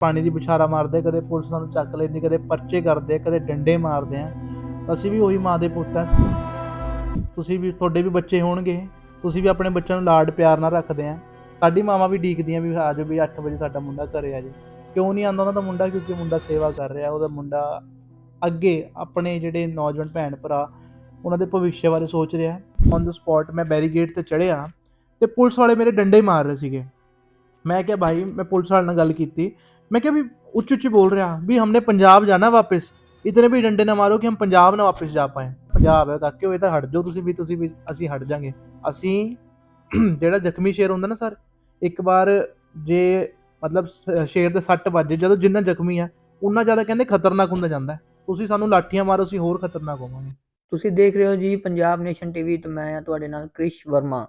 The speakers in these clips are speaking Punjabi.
ਪਾਣੀ ਦੀ ਬੁਛਾਰਾ ਮਾਰਦੇ, ਕਦੇ ਪੁਲਿਸ ਸਾਨੂੰ ਚੱਕ ਲੈਂਦੀ, ਕਦੇ ਪਰਚੇ ਕਰਦੇ, ਕਦੇ ਡੰਡੇ ਮਾਰਦੇ ਆ। ਅਸੀਂ ਵੀ ਉਹੀ ਮਾਂ ਦੇ ਪੁੱਤ ਆ। ਤੁਸੀਂ ਵੀ, ਤੁਹਾਡੇ ਵੀ ਬੱਚੇ ਹੋਣਗੇ। ਤੁਸੀਂ ਵੀ ਆਪਣੇ ਬੱਚਿਆਂ ਨੂੰ ਲਾਡ ਪਿਆਰ ਨਾਲ ਰੱਖਦੇ ਆ। ਸਾਡੀ ਮਾਵਾਂ ਵੀ ਡੀਕਦੀਆਂ ਵੀ ਆ ਜਾਓ ਵੀ 8 ਵਜੇ ਸਾਡਾ ਮੁੰਡਾ ਘਰੇ ਆ ਜੇ। ਕਿਉਂ ਨਹੀਂ ਆਉਂਦਾ ਉਹਨਾਂ ਦਾ ਮੁੰਡਾ? ਕਿਉਂਕਿ ਮੁੰਡਾ ਸੇਵਾ ਕਰ ਰਿਹਾ। ਉਹਦਾ ਮੁੰਡਾ ਅੱਗੇ ਆਪਣੇ ਜਿਹੜੇ ਨੌਜਵਾਨ ਭੈਣ ਭਰਾ, ਉਹਨਾਂ ਦੇ ਭਵਿੱਖ ਬਾਰੇ ਸੋਚ ਰਿਹਾ। ਔਨ ਦ ਸਪੌਟ ਮੈਂ ਬੈਰੀਗੇਟ ਤੇ ਚੜਿਆ ਤੇ ਪੁਲਿਸ ਵਾਲੇ ਮੇਰੇ ਡੰਡੇ ਮਾਰ ਰਹੇ ਸੀਗੇ। ਮੈਂ ਕਿਹਾ, ਭਾਈ, ਮੈਂ ਪੁਲਿਸ ਵਾਲੇ ਨਾਲ ਗੱਲ ਕੀਤੀ। मैं क्या भी उच्च उच्च बोल रहा भी हमने पंजाब जाना वापस ਇਤਨੇ ਵੀ ਡੰਡੇ ਨਾ ਮਾਰੋ ਕਿ ਹਮ ਪੰਜਾਬ ਨਾ ਵਾਪਸ ਜਾ ਪਾਏ ਪੰਜਾਬ ਹੈ ਕਾਕੇ ਹੋਏ ਤਾਂ ਹਟ ਜਾਓ ਤੁਸੀਂ ਵੀ ਤੁਸੀਂ ਵੀ ਅਸੀਂ ਹਟ ਜਾਾਂਗੇ ਅਸੀਂ ਜਿਹੜਾ ਜ਼ਖਮੀ ਸ਼ੇਰ ਹੁੰਦਾ ਨਾ ਸਰ ਇੱਕ ਵਾਰ ਜੇ ਮਤਲਬ ਸ- ਸ਼ੇਰ ਦੇ ਸੱਟ ਵੱਜੇ ਜਦੋਂ ਜਿੰਨਾ ਜ਼ਖਮੀ ਆ ਉਨਾ ਜ਼ਿਆਦਾ ਕਹਿੰਦੇ ਖਤਰਨਾਕ ਹੁੰਦਾ ਜਾਂਦਾ ਹੈ। ਤੁਸੀਂ ਸਾਨੂੰ ਲਾਠੀਆਂ ਮਾਰੋ ਅਸੀਂ ਹੋਰ ਖਤਰਨਾਕ ਹੋਵਾਂਗੇ ਤੁਸੀਂ ਦੇਖ ਰਹੇ ਹੋ ਜੀ ਪੰਜਾਬ ਨੇਸ਼ਨ ਟੀਵੀ ਤੇ ਮੈਂ ਹਾਂ ਤੁਹਾਡੇ ਨਾਲ ਕ੍ਰਿਸ਼ ਵਰਮਾ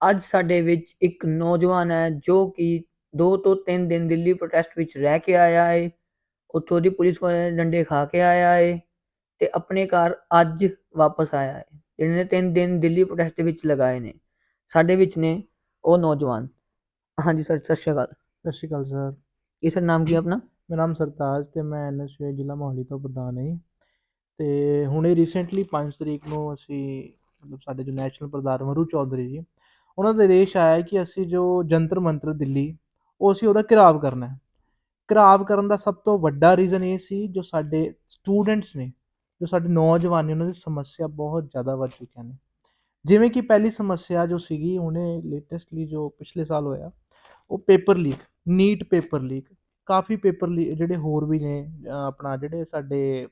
ਅੱਜ ਸਾਡੇ ਵਿੱਚ ਇੱਕ ਨੌਜਵਾਨ ਹੈ ਜੋ ਕਿ 2 ਤੋਂ 3 ਦਿਨ ਦਿੱਲੀ ਪ੍ਰੋਟੈਸਟ ਵਿੱਚ ਰਹਿ ਕੇ ਆਇਆ ਹੈ ਉੱਥੋਂ ਦੀ ਪੁਲਿਸ ਕੋਲ ਡੰਡੇ ਖਾ ਕੇ ਆਇਆ ਹੈ ਤੇ ਆਪਣੇ ਘਰ ਅੱਜ ਵਾਪਸ ਆਇਆ ਹੈ ਜਿਹਨੇ 3 ਦਿਨ ਦਿੱਲੀ ਪ੍ਰੋਟੈਸਟ ਦੇ ਵਿੱਚ ਲਗਾਏ ਨੇ। ਸਾਡੇ ਵਿੱਚ ਨੇ ਉਹ ਨੌਜਵਾਨ। ਹਾਂਜੀ ਸਰ ਸਤਿ ਸ਼੍ਰੀ ਅਕਾਲ। ਸਤਿ ਸ਼੍ਰੀ ਅਕਾਲ ਸਰ ਕੀ ਸਰ ਨਾਮ ਕੀ ਹੈ ਆਪਣਾ? ਮੇਰਾ ਨਾਮ ਸਰਤਾਜ ਤੇ ਮੈਂ ਐਨਐਸਯੂ ਜ਼ਿਲ੍ਹਾ ਮੋਹਾਲੀ ਤੋਂ ਪ੍ਰਧਾਨ ਹਾਂ। ਤੇ ਹੁਣੇ ਰੀਸੈਂਟਲੀ 5 ਤਰੀਕ ਨੂੰ ਅਸੀਂ ਮਤਲਬ ਸਾਡੇ ਜੋ ਨੈਸ਼ਨਲ ਪ੍ਰਧਾਨ ਮਰੂ ਚੌਧਰੀ ਜੀ ਉਹਨਾਂ ਦਾ ਆਦੇਸ਼ ਆਇਆ ਹੈ ਕਿ ਅਸੀਂ ਜੋ ਜੰਤਰ ਮੰਤਰ ਦਿੱਲੀ ਉਹ ਅਸੀਂ ਉਹਦਾ ਘਿਰਾਵ ਕਰਨਾ ਹੈ। ਘਿਰਾਵ ਕਰਨ ਦਾ ਸਭ ਤੋਂ ਵੱਡਾ ਰੀਜ਼ਨ ਇਹ ਸੀ ਜੋ ਸਾਡੇ ਸਟੂਡੈਂਟਸ ਨੇ, ਜੋ ਸਾਡੇ ਨੌਜਵਾਨ ਨੇ, ਉਹਨਾਂ ਦੀ ਸਮੱਸਿਆ ਬਹੁਤ ਜ਼ਿਆਦਾ ਵੱਧ ਚੁੱਕੀਆਂ ਨੇ। ਜਿਵੇਂ ਕਿ ਪਹਿਲੀ ਸਮੱਸਿਆ ਜੋ ਸੀਗੀ ਉਹਨੇ ਲੇਟੈਸਟਲੀ ਜੋ ਪਿਛਲੇ ਸਾਲ ਹੋਇਆ, ਉਹ paper leak NEET paper leak ਕਾਫੀ ਪੇਪਰ ਜਿਹੜੇ ਹੋਰ ਵੀ ਨੇ ਆਪਣਾ ਜਿਹੜੇ ਸਾਡੇ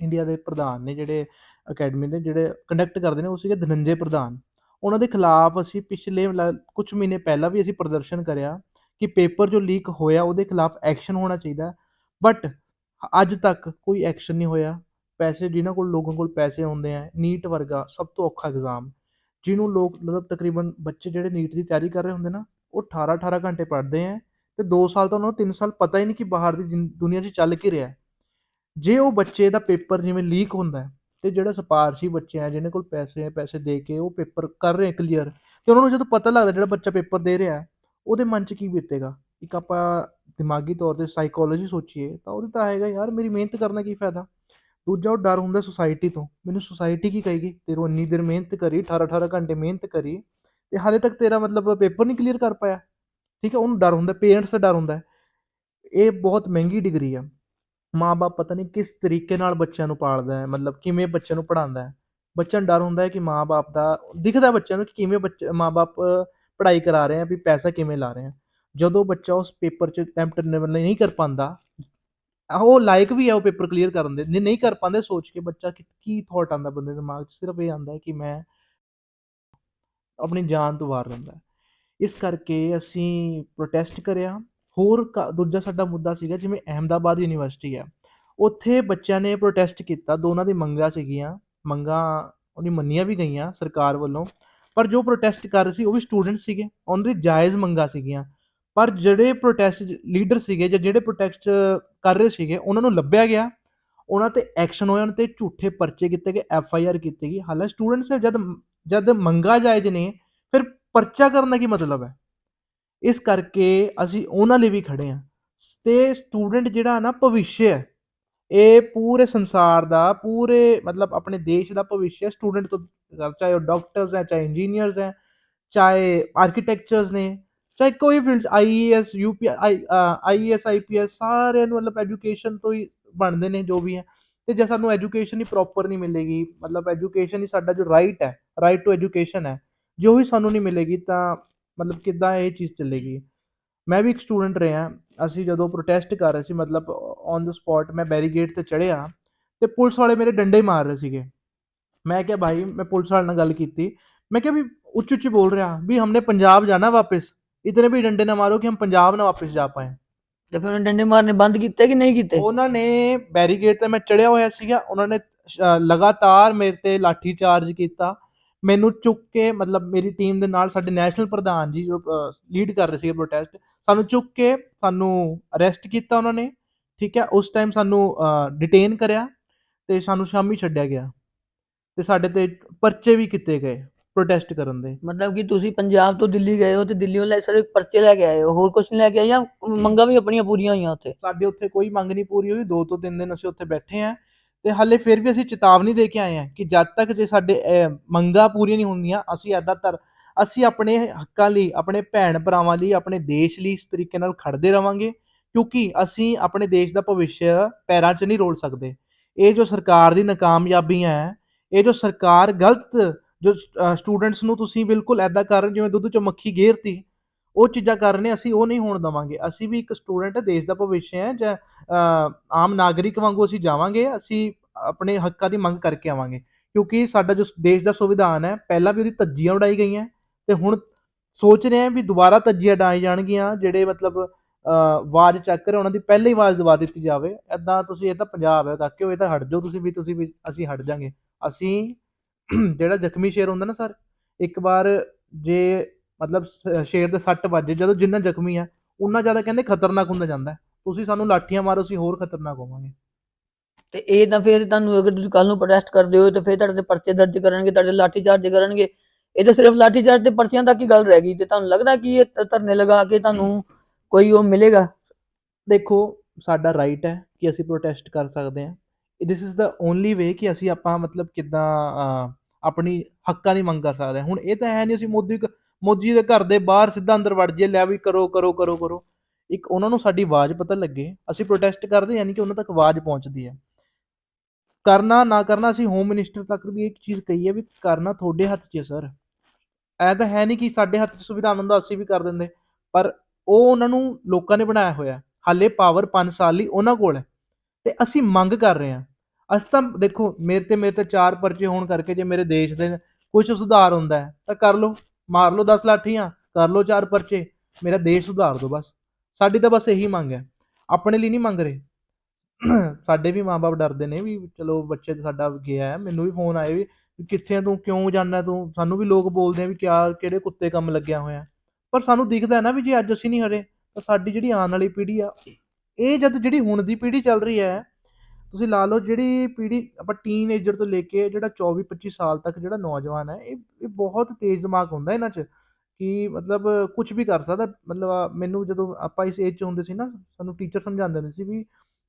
ਇੰਡੀਆ ਦੇ ਪ੍ਰਧਾਨ ਨੇ, ਜਿਹੜੇ ਅਕੈਡਮੀ ਦੇ, ਜਿਹੜੇ ਕੰਡਕਟ ਕਰਦੇ ਨੇ, ਉਹ ਸੀਗੇ ਧਨੰਜੇ ਪ੍ਰਧਾਨ। ਉਹਨਾਂ ਦੇ ਖਿਲਾਫ ਅਸੀਂ ਪਿਛਲੇ ਕੁਝ ਮਹੀਨੇ ਪਹਿਲਾਂ ਵੀ ਅਸੀਂ ਪ੍ਰਦਰਸ਼ਨ ਕਰਿਆ ਕਿ ਪੇਪਰ ਜੋ ਲੀਕ ਹੋਇਆ ਉਹਦੇ ਖਿਲਾਫ ਐਕਸ਼ਨ ਹੋਣਾ ਚਾਹੀਦਾ ਬਟ ਅੱਜ ਤੱਕ ਕੋਈ ਐਕਸ਼ਨ ਨਹੀਂ ਹੋਇਆ। ਪੈਸੇ ਜਿਨ੍ਹਾਂ ਕੋਲ ਲੋਕਾਂ ਕੋਲ ਪੈਸੇ ਹੁੰਦੇ ਆ, ਨੀਟ ਵਰਗਾ ਸਭ ਤੋਂ ਔਖਾ ਐਗਜ਼ਾਮ ਜਿਹਨੂੰ ਲੋਕ ਮਤਲਬ ਤਕਰੀਬਨ ਬੱਚੇ ਜਿਹੜੇ ਨੀਟ ਦੀ ਤਿਆਰੀ ਕਰ ਰਹੇ ਹੁੰਦੇ ਨਾ, ਉਹ 18 18 ਘੰਟੇ ਪੜ੍ਹਦੇ ਆ ਤੇ 2 ਸਾਲ ਤਾਂ ਉਹਨਾਂ ਨੂੰ 3 ਸਾਲ ਪਤਾ ਹੀ ਨਹੀਂ ਕਿ ਬਾਹਰ ਦੀ ਜਿਨ- ਦੁਨੀਆ 'ਚ ਚੱਲ ਕੀ ਰਿਹਾ। ਜੇ ਉਹ ਬੱਚੇ ਦਾ ਪੇਪਰ ਜਿਵੇਂ ਲੀਕ ਹੁੰਦਾ ਹੈ ਤੇ ਜਿਹੜਾ ਸਿਫਾਰਸ਼ੀ ਬੱਚੇ ਆ, ਜਿਹਨਾਂ ਕੋਲ ਪੈਸੇ ਆ, ਪੈਸੇ ਦੇ ਕੇ ਉਹ ਪੇਪਰ ਕਰ ਰਹੇ ਕਲੀਅਰ ਤੇ ਉਹਨਾਂ ਨੂੰ ਜਦੋਂ ਪਤਾ ਲੱਗਦਾ ਜਿਹੜਾ ਬੱਚਾ ਪੇਪਰ ਦੇ ਰਿਹਾ ਉਹਦੇ ਮਨ 'ਚ ਕੀ ਬੀਤੇਗਾ? ਇੱਕ ਆਪਾਂ ਦਿਮਾਗੀ ਤੌਰ ਤੇ ਸਾਈਕੋਲੋਜੀ ਸੋਚੀਏ, ਤਾਂ ਉਹਦੇ ਤਾਂ ਹੈਗਾ ਯਾਰ, ਮੇਰੀ ਮਿਹਨਤ ਕਰਨਾ ਕੀ ਫਾਇਦਾ? ਦੂਜਾ ਉਹ ਡਰ ਹੁੰਦਾ ਸੁਸਾਇਟੀ ਤੋਂ, ਮੈਨੂੰ ਸੁਸਾਇਟੀ ਕੀ ਕਹੇਗੀ? ਤੇਰੋਂ ਇੰਨੀ ਦੇਰ ਮਿਹਨਤ ਕਰੀ 18 18 ਘੰਟੇ ਮਿਹਨਤ ਕਰੀ, ਤੇ ਹਾਲੇ ਤੱਕ ਤੇਰਾ ਮਤਲਬ ਪੇਪਰ ਨਹੀਂ ਕਲੀਅਰ ਕਰ ਪਾਇਆ। ਠੀਕ ਹੈ, ਉਹਨੂੰ ਡਰ ਹੁੰਦਾ ਪੇਰੈਂਟਸ ਦਾ ਡਰ ਹੁੰਦਾ। ਇਹ ਬਹੁਤ ਮਹਿੰਗੀ ਡਿਗਰੀ ਆ। ਮਾਂ-ਬਾਪ ਪਤਾ ਨਹੀਂ ਕਿਸ ਤਰੀਕੇ ਨਾਲ ਬੱਚਿਆਂ ਨੂੰ ਪਾਲਦਾ ਹੈ, ਮਤਲਬ ਕਿਵੇਂ ਬੱਚਿਆਂ ਨੂੰ ਪੜ੍ਹਾਉਂਦਾ ਹੈ। ਬੱਚਿਆਂ ਨੂੰ ਡਰ ਹੁੰਦਾ ਹੈ ਕਿ ਮਾਂ-ਬਾਪ ਦਾ, ਦਿਖਦਾ ਬੱਚਿਆਂ ਨੂੰ ਕਿ ਕਿਵੇਂ ਬੱਚੇ ਮਾਂ-ਬਾਪ ਪੜ੍ਹਾਈ ਕਰਾ ਰਹੇ ਆ ਵੀ ਪੈਸਾ ਕਿਵੇਂ ਲਾ ਰਹੇ ਆ ਜਦੋਂ ਬੱਚਾ ਉਸ ਪੇਪਰ 'ਚ ਅਟੈਂਪਟ ਨਹੀਂ ਕਰ ਪਾਉਂਦਾ ਉਹ ਲਾਇਕ ਵੀ ਹੈ ਉਹ ਪੇਪਰ ਕਲੀਅਰ ਕਰਨ ਦੇ, ਨਹੀਂ ਕਰ ਪਾਉਂਦੇ ਸੋਚ ਕੇ ਬੱਚਾ ਕੀ ਥੋਟ ਆਉਂਦਾ ਬੰਦੇ ਦੇ ਦਿਮਾਗ 'ਚ, ਸਿਰਫ ਇਹ ਆਉਂਦਾ ਕਿ ਮੈਂ ਆਪਣੀ ਜਾਨ ਤੋਂ ਵਾਰ ਲੈਂਦਾ ਇਸ ਕਰਕੇ ਅਸੀਂ ਪ੍ਰੋਟੈਸਟ ਕਰਿਆ। ਹੋਰ ਦੂਜਾ ਸਾਡਾ ਮੁੱਦਾ ਸੀਗਾ ਜਿਵੇਂ ਅਹਿਮਦਾਬਾਦ ਯੂਨੀਵਰਸਿਟੀ ਹੈ ਉੱਥੇ ਬੱਚਿਆਂ ਨੇ ਪ੍ਰੋਟੈਸਟ ਕੀਤਾ, ਦੋਨਾਂ ਦੀ ਮੰਗਾਂ ਸੀਗੀਆਂ, ਮੰਗਾਂ ਉਹਨੀ ਮੰਨੀਆਂ ਵੀ ਗਈਆਂ ਸਰਕਾਰ ਵੱਲੋਂ। ਪਰ ਜੋ ਪ੍ਰੋਟੈਸਟ ਕਰ ਰਹੇ ਸੀ, ਉਹ ਵੀ ਸਟੂਡੈਂਟ ਸੀਗੇ, ਉਹਨਾਂ ਦੀ ਜਾਇਜ਼ ਮੰਗਾਂ ਸੀਗੀਆਂ। ਪਰ ਜਿਹੜੇ ਪ੍ਰੋਟੈਸਟ ਲੀਡਰ ਸੀਗੇ ਜਾਂ ਜਿਹੜੇ ਪ੍ਰੋਟੈਸਟ ਕਰ ਰਹੇ ਸੀਗੇ, ਉਹਨਾਂ ਨੂੰ ਲੱਭਿਆ ਗਿਆ। ਉਹਨਾਂ ਤੇ ਐਕਸ਼ਨ ਹੋਇਆ, ਉਹਨਾਂ ਤੇ ਝੂਠੇ ਪਰਚੇ ਕੀਤੇ ਗਏ ਐਫ ਆਈ ਆਰ ਕੀਤੀ ਗਈ ਹਾਲਾਂਕਿ ਸਟੂਡੈਂਟਸ ਜਦ ਜਦ ਮੰਗਾ ਜਾਇਜ਼ ਨੇ, ਫਿਰ ਪਰਚਾ ਕਰਨ ਦਾ ਕੀ ਮਤਲਬ ਹੈ? ਇਸ ਕਰਕੇ ਅਸੀਂ ਉਹਨਾਂ ਲਈ ਵੀ ਖੜੇ ਹਾਂ। ਤੇ ਸਟੂਡੈਂਟ ਜਿਹੜਾ ਨਾ ਭਵਿੱਖ ਹੈ, ਇਹ ਪੂਰੇ ਸੰਸਾਰ ਦਾ, ਪੂਰੇ ਮਤਲਬ ਆਪਣੇ ਦੇਸ਼ ਦਾ ਭਵਿੱਖ ਹੈ ਸਟੂਡੈਂਟ ਤੋਂ ਚਾਹੇ ਉਹ ਡਾਕਟਰਸ ਹੈ, ਚਾਹੇ ਇੰਜੀਨੀਅਰਸ ਹੈ, ਚਾਹੇ ਆਰਕੀਟੈਕਚਰਸ ਨੇ, ਚਾਹੇ ਕੋਈ field IAS UP IAS IPS ਸਾਰਿਆਂ ਨੂੰ ਮਤਲਬ ਐਜੂਕੇਸ਼ਨ ਤੋਂ ਹੀ ਬਣਦੇ ਨੇ ਜੋ ਵੀ ਹੈ। ਤੇ ਜੇ ਸਾਨੂੰ ਐਜੂਕੇਸ਼ਨ ਹੀ ਪ੍ਰੋਪਰ ਨਹੀਂ ਮਿਲੇਗੀ, ਮਤਲਬ ਐਜੂਕੇਸ਼ਨ ਹੀ ਸਾਡਾ ਜੋ ਰਾਈਟ ਹੈ ਰਾਈਟ ਟੂ ਐਜੂਕੇਸ਼ਨ ਹੈ, ਜੋ ਹੀ ਸਾਨੂੰ ਨਹੀਂ ਮਿਲੇਗੀ ਤਾਂ ਮਤਲਬ ਕਿੱਦਾਂ ਇਹ ਚੀਜ਼ ਚੱਲੇਗੀ? ਮੈਂ ਵੀ ਇੱਕ ਸਟੂਡੈਂਟ ਰਿਹਾ, ਅਸੀਂ ਜਦੋਂ ਪ੍ਰੋਟੈਸਟ ਕਰ ਰਹੇ ਸੀ, ਮਤਲਬ ਔਨ ਦ ਸਪੌਟ ਮੈਂ ਬੈਰੀਗੇਟ ਤੇ ਚੜਿਆ ਤੇ ਪੁਲਿਸ ਵਾਲੇ ਮੇਰੇ ਡੰਡੇ ਮਾਰ ਰਹੇ ਸੀਗੇ। ਮੈਂ ਕਿਹਾ ਭਾਈ ਮੈਂ ਪੁਲਿਸ ਵਾਲੇ ਨਾਲ ਗੱਲ ਕੀਤੀ। ਮੈਂ ਕਿਹਾ ਵੀ ਉੱਚ ਉੱਚ ਬੋਲ ਰਿਹਾ ਵੀ ਹਮਨੇ ਪੰਜਾਬ ਜਾਣਾ ਵਾਪਸ। ਇਤਨੇ ਵੀ ਡੰਡੇ ਨਾ ਮਾਰੋ ਕਿ ਹਮ ਪੰਜਾਬ ਨਾ ਵਾਪਸ ਜਾ ਪਾਏ। ਤੇ ਫਿਰ ਉਹਨੇ ਡੰਡੇ ਮਾਰਨੇ ਬੰਦ ਕੀਤੇ ਕਿ ਨਹੀਂ ਕੀਤੇ? ਉਹਨਾਂ ਨੇ ਬੈਰੀਗੇਡ ਤੇ ਮੈਂ ਚੜਿਆ ਹੋਇਆ ਸੀਗਾ। ਉਹਨਾਂ ਨੇ ਲਗਾਤਾਰ ਮੇਰੇ ਤੇ ਲਾਠੀ ਚਾਰਜ ਕੀਤਾ। ਮੈਨੂੰ ਚੁੱਕ ਕੇ ਮਤਲਬ ਮੇਰੀ ਟੀਮ ਦੇ ਨਾਲ ਸਾਡੇ ਨੈਸ਼ਨਲ ਪ੍ਰਧਾਨ ਜੀ ਜੋ ਲੀਡ ਕਰ ਰਹੇ ਸੀਗੇ ਪ੍ਰੋਟੈਸਟ ਸਾਨੂੰ ਚੁੱਕ ਕੇ ਸਾਨੂੰ ਅਰੈਸਟ ਕੀਤਾ ਉਹਨਾਂ ਨੇ। ਠੀਕ ਹੈ ਉਸ ਟਾਈਮ ਸਾਨੂੰ ਡਿਟੇਨ ਕਰਿਆ ਤੇ ਸਾਨੂੰ ਸ਼ਾਮੀ ਛੱਡਿਆ ਗਿਆ। ਤੇ ਸਾਡੇ ਤੇ ਪਰਚੇ ਵੀ ਕੀਤੇ ਗਏ ਪ੍ਰੋਟੈਸਟ ਕਰਨ ਦੇ। ਮਤਲਬ ਕਿ ਤੁਸੀਂ ਪੰਜਾਬ ਤੋਂ ਦਿੱਲੀ ਗਏ ਹੋ ਤੇ ਦਿੱਲੀੋਂ ਲੈ ਸਿਰਫ ਪਰਚੇ ਲੈ ਕੇ ਆਏ ਹੋ ਹੋਰ ਕੁਝ ਨਹੀਂ ਲੈ ਕੇ ਆਏ ਜਾਂ ਮੰਗਾਂ ਵੀ ਆਪਣੀਆਂ ਪੂਰੀਆਂ ਹੋਈਆਂ ਉੱਥੇ? ਸਾਡੇ ਉੱਥੇ ਕੋਈ ਮੰਗ ਨਹੀਂ ਪੂਰੀ ਹੋਈ ਦੋ ਤੋਂ ਤਿੰਨ ਦਿਨ ਅਸੀਂ ਉੱਥੇ ਬੈਠੇ ਆਂ ਤੇ ਹਾਲੇ ਫਿਰ ਵੀ ਅਸੀਂ ਚੇਤਾਵਨੀ ਦੇ ਕੇ ਆਏ ਆਂ ਕਿ ਜਦ ਤੱਕ ਜੇ ਸਾਡੇ ਮੰਗਾਂ ਪੂਰੀਆਂ ਨਹੀਂ ਹੁੰਦੀਆਂ ਅਸੀਂ ਐਦਾਂ ਤਰ ਅਸੀਂ ਆਪਣੇ ਹੱਕਾਂ ਲਈ ਆਪਣੇ ਭੈਣ ਭਰਾਵਾਂ ਲਈ ਆਪਣੇ ਦੇਸ਼ ਲਈ ਇਸ ਤਰੀਕੇ ਨਾਲ ਖੜਦੇ ਰਵਾਂਗੇ ਕਿਉਂਕਿ ਅਸੀਂ ਆਪਣੇ ਦੇਸ਼ ਦਾ ਭਵਿੱਖ ਪੈਰਾਂ 'ਚ ਨਹੀਂ ਰੋਲ ਸਕਦੇ। ਇਹ ਜੋ ਸਰਕਾਰ ਦੀ ਨਾਕਾਮਯਾਬੀਆਂ ਹੈ ਇਹ ਜੋ ਸਰਕਾਰ ਗਲਤ, ਜੋ ਸਟੂਡੈਂਟਸ ਨੂੰ ਤੁਸੀਂ ਬਿਲਕੁਲ ਐਦਾਂ ਕਰ ਰਹੇ ਜਿਵੇਂ ਦੁੱਧ 'ਚੋਂ ਮੱਖੀ ਗੇਰਤੀ, ਉਹ ਚੀਜ਼ਾਂ ਕਰ ਰਹੇ ਅਸੀਂ ਉਹ ਨਹੀਂ ਹੋਣ ਦਵਾਂਗੇ। ਅਸੀਂ ਵੀ ਇੱਕ ਸਟੂਡੈਂਟ ਦੇਸ਼ ਦਾ ਭਵਿੱਖ ਹੈ, ਜਾਂ ਆਮ ਨਾਗਰਿਕ ਵਾਂਗੂ ਅਸੀਂ ਜਾਵਾਂਗੇ, ਅਸੀਂ ਆਪਣੇ ਹੱਕਾਂ ਦੀ ਮੰਗ ਕਰਕੇ ਆਵਾਂਗੇ। ਕਿਉਂਕਿ ਸਾਡਾ ਜੋ ਦੇਸ਼ ਦਾ ਸੰਵਿਧਾਨ ਹੈ, ਪਹਿਲਾਂ ਵੀ ਉਹਦੀ ਧੱਜੀਆਂ ਉਡਾਈ ਗਈਆਂ, ਤੇ ਹੁਣ ਸੋਚ ਰਹੇ ਹਾਂ ਵੀ ਦੁਬਾਰਾ ਧੱਜੀਆਂ ਉਡਾਈ ਜਾਣਗੀਆਂ, ਜਿਹੜੇ ਮਤਲਬ ਆਵਾਜ਼ ਚੱਕ ਰਹੇ ਉਹਨਾਂ ਦੀ ਪਹਿਲੇ ਹੀ ਆਵਾਜ਼ ਦਵਾ ਦਿੱਤੀ ਜਾਵੇ। ਐਦਾਂ ਤੁਸੀਂ, ਇਹ ਤਾਂ ਪੰਜਾਬ ਹੈ ਕਾਕਿਓ ਇਹ ਤਾਂ ਹਟ ਜਾਓ, ਤੁਸੀਂ ਵੀ ਤੁਸੀਂ ਵੀ, ਅਸੀਂ ਹਟ ਜਾਾਂਗੇ। ਅਸੀਂ ਜਿਹੜਾ ਜ਼ਖਮੀ ਸ਼ੇਰ ਹੁੰਦਾ ਨਾ ਸਰ ਇੱਕ ਵਾਰ ਜੇ ਮਤਲਬ ਸ਼ੇਰ ਦੇ ਸੱਟ ਵੱਜੇ ਜਦੋਂ ਜਿੰਨਾ ਜ਼ਖਮੀ ਆ ਉਨਾ ਜ਼ਿਆਦਾ ਕਹਿੰਦੇ ਖਤਰਨਾਕ ਹੁੰਦਾ ਜਾਂਦਾ। ਤੁਸੀਂ ਸਾਨੂੰ ਲਾਠੀਆਂ ਮਾਰੋ ਅਸੀਂ ਹੋਰ ਖਤਰਨਾਕ ਹੋਵਾਂਗੇ। ਤੇ ਇਹ ਤਾਂ ਫਿਰ ਤੁਹਾਨੂੰ ਅਗਰ ਤੁਸੀਂ ਕੱਲ ਨੂੰ ਪ੍ਰੋਟੈਸਟ ਕਰਦੇ ਹੋ ਤੇ ਫਿਰ ਤੁਹਾਡੇ ਤੇ ਪਰਚੇ ਦਰਜ ਕਰਨਗੇ ਤੁਹਾਡੇ ਲਾਠੀ ਚਾਰਜ ਕਰਨਗੇ। ਇਹ ਤਾਂ ਸਿਰਫ ਲਾਠੀ ਚਾਰਜ ਤੇ ਪਰਚੀਆਂ ਤੱਕ ਹੀ ਗੱਲ ਰਹਿ ਗਈ ਤੇ ਤੁਹਾਨੂੰ ਲੱਗਦਾ ਕਿ ਇਹ ਧਰਨੇ ਲਗਾ ਕੇ ਤੁਹਾਨੂੰ ਕੋਈ ਉਹ ਮਿਲੇਗਾ? ਦੇਖੋ ਸਾਡਾ ਰਾਈਟ ਹੈ ਕਿ ਅਸੀਂ ਪ੍ਰੋਟੈਸਟ ਕਰ ਸਕਦੇ ਹਾਂ। ਦਿਸ ਇਜ਼ ਦਾ ਓਨਲੀ ਵੇ ਕਿ ਅਸੀਂ ਆਪਾਂ ਮਤਲਬ ਕਿੱਦਾਂ ਆਪਣੀ ਹੱਕਾਂ ਦੀ ਮੰਗ ਕਰ ਸਕਦੇ ਹਾਂ। ਹੁਣ ਇਹ ਤਾਂ ਹੈ ਨਹੀਂ ਅਸੀਂ ਮੋਦੀ ਕ- ਮੋਦੀ ਦੇ ਘਰ ਦੇ ਬਾਹਰ ਸਿੱਧਾ ਅੰਦਰ ਵੜ ਜੇ ਲੈ ਵੀ ਕਰੋ ਕਰੋ ਕਰੋ ਕਰੋ। ਇੱਕ ਉਹਨਾਂ ਨੂੰ ਸਾਡੀ ਆਵਾਜ਼ ਪਤਾ ਲੱਗੇ। ਅਸੀਂ ਪ੍ਰੋਟੈਸਟ ਕਰਦੇ ਯਾਨੀ ਕਿ ਉਹਨਾਂ ਤੱਕ ਆਵਾਜ਼ ਪਹੁੰਚਦੀ ਹੈ। ਕਰਨਾ, ਨਾ ਕਰਨਾ ਅਸੀਂ ਹੋਮ ਮਿਨਿਸਟਰ ਤੱਕ ਵੀ ਇੱਕ ਚੀਜ਼ ਕਹੀ ਹੈ ਵੀ ਕਰਨਾ ਤੁਹਾਡੇ ਹੱਥ 'ਚ ਹੈ ਸਰ ਐ ਤਾਂ ਹੈ ਨਹੀਂ ਕਿ ਸਾਡੇ ਹੱਥ 'ਚ ਸੰਵਿਧਾਨ ਹੁੰਦਾ ਅਸੀਂ ਵੀ ਕਰ ਦਿੰਦੇ। ਪਰ ਉਹ ਉਹਨਾਂ ਨੂੰ ਲੋਕਾਂ ਨੇ ਬਣਾਇਆ ਹੋਇਆ। ਹਾਲੇ ਪਾਵਰ 5 ਸਾਲ ਲਈ ਉਹਨਾਂ ਕੋਲ ਹੈ। ਤੇ ਅਸੀਂ ਮੰਗ ਕਰ ਰਹੇ ਹਾਂ। ਅਸੀਂ ਤਾਂ ਦੇਖੋ, ਮੇਰੇ ਤੇ ਮੇਰੇ ਤੇ ਚਾਰ ਪਰਚੇ ਹੋਣ ਕਰਕੇ ਜੇ ਮੇਰੇ ਦੇਸ਼ ਦੇ ਕੁਝ ਸੁਧਾਰ ਹੁੰਦਾ ਹੈ, ਤਾਂ ਕਰ ਲਓ। ਮਾਰ ਲਓ 10 ਲਾਠੀਆਂ, ਕਰ ਲਓ ਚਾਰ ਪਰਚੇ, ਮੇਰਾ ਦੇਸ਼ ਸੁਧਾਰ ਦਿਓ ਬਸ। ਸਾਡੀ ਤਾਂ ਬਸ ਇਹੀ ਮੰਗ ਹੈ। ਆਪਣੇ ਲਈ ਨਹੀਂ ਮੰਗ ਰਹੇ। ਸਾਡੇ ਵੀ ਮਾਪੇ ਡਰਦੇ ਨੇ ਵੀ, ਚਲੋ, ਬੱਚੇ ਤੇ ਸਾਡਾ ਗਿਆ ਹੈ, ਮੈਨੂੰ ਵੀ ਫੋਨ ਆਏ ਵੀ ਕਿੱਥੇ ਤੂੰ, ਕਿਉਂ ਜਾਂਦਾ ਤੂੰ? ਸਾਨੂੰ ਵੀ ਲੋਕ ਬੋਲਦੇ ਆ ਵੀ ਕਿਆ, ਕਿਹੜੇ ਕੁੱਤੇ ਕੰਮ ਲੱਗਿਆ ਹੋਇਆ। ਪਰ ਸਾਨੂੰ ਦਿਖਦਾ ਹੈ ਨਾ ਵੀ ਜੇ ਅੱਜ ਅਸੀਂ ਨਹੀਂ ਹਰੇ, ਤਾਂ ਸਾਡੀ ਜਿਹੜੀ ਆਉਣ ਵਾਲੀ ਪੀੜ੍ਹੀ ਆ, ਇਹ ਜਦ ਜਿਹੜੀ ਹੁਣ ਦੀ ਪੀੜ੍ਹੀ ਚੱਲ ਰਹੀ ਹੈ ਤੁਸੀਂ ਲਾ ਲਓ ਜਿਹੜੀ ਪੀੜ੍ਹੀ ਆਪਾਂ ਟੀਨਏਜਰ ਤੋਂ ਲੈ ਕੇ ਜਿਹੜਾ 24 25 ਸਾਲ ਤੱਕ ਜਿਹੜਾ ਨੌਜਵਾਨ ਹੈ, ਇਹ ਇਹ ਬਹੁਤ ਤੇਜ਼ ਦਿਮਾਗ ਹੁੰਦਾ ਇਹਨਾਂ 'ਚ ਕਿ ਮਤਲਬ ਕੁਝ ਵੀ ਕਰ ਸਕਦਾ। ਮਤਲਬ ਮੈਨੂੰ ਜਦੋਂ ਆਪਾਂ ਇਸ ਏਜ 'ਚ ਹੁੰਦੇ ਸੀ ਨਾ, ਸਾਨੂੰ ਟੀਚਰ ਸਮਝਾਉਂਦੇ ਹੁੰਦੇ ਸੀ ਵੀ